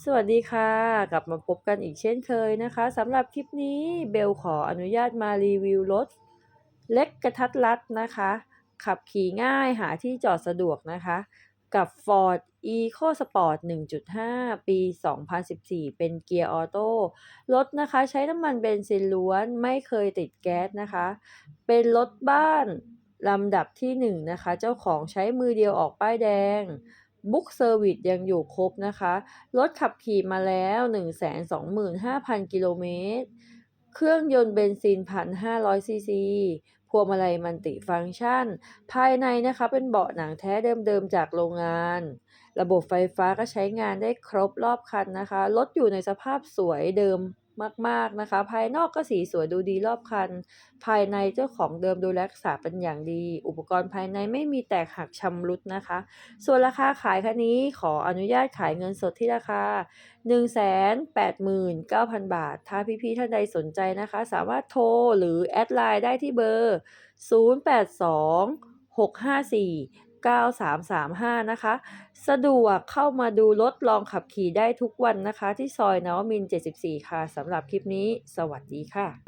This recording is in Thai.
สวัสดีค่ะ กลับมาพบกันอีกเช่นเคยนะคะสำหรับคลิปนี้เบลขออนุญาตมารีวิวรถ เล็กกระทัดรัดนะคะ ขับขี่ง่ายหาที่จอดสะดวกนะคะ กับ Ford EcoSport 1.5 ปี 2014 เป็นเกียร์ออโต้รถนะคะใช้น้ำมันเบนซินล้วนไม่เคยติดแก๊สนะคะ เป็นรถบ้านลำดับที่ 1 นะคะ เจ้าของใช้มือเดียวออกป้ายแดง บุ๊กเซอร์วิสยังอยู่ครบนะคะ รถขับขี่มาแล้ว 125,000 กิโลเมตร เครื่องยนต์เบนซิน 1,500 ซีซีพวงมาลัยมัลติฟังก์ชัน ภายในนะคะเป็นเบาะหนังแท้เดิมๆจากโรงงาน ระบบไฟฟ้าก็ใช้งานได้ครบรอบคันนะคะ รถอยู่ในสภาพสวยเดิม มากๆนะคะ ภายนอกก็สีสวยดูดีรอบคัน ภายในเจ้าของเดิมดูแลรักษาเป็นอย่างดี อุปกรณ์ภายในไม่มีแตกหักชำรุดนะคะ ส่วนราคาขายคันนี้ขออนุญาตขายเงินสดที่ราคา 189,000 บาท ถ้าพี่ๆท่านใดสนใจนะคะ สามารถโทรหรือแอดไลน์ได้ที่เบอร์ 082 654 9335 นะคะ สะดวกเข้ามาดูรถลองขับขี่ได้ทุกวันนะคะ ที่ซอยนวมิน 74 ค่ะสำหรับคลิปนี้ สวัสดีค่ะ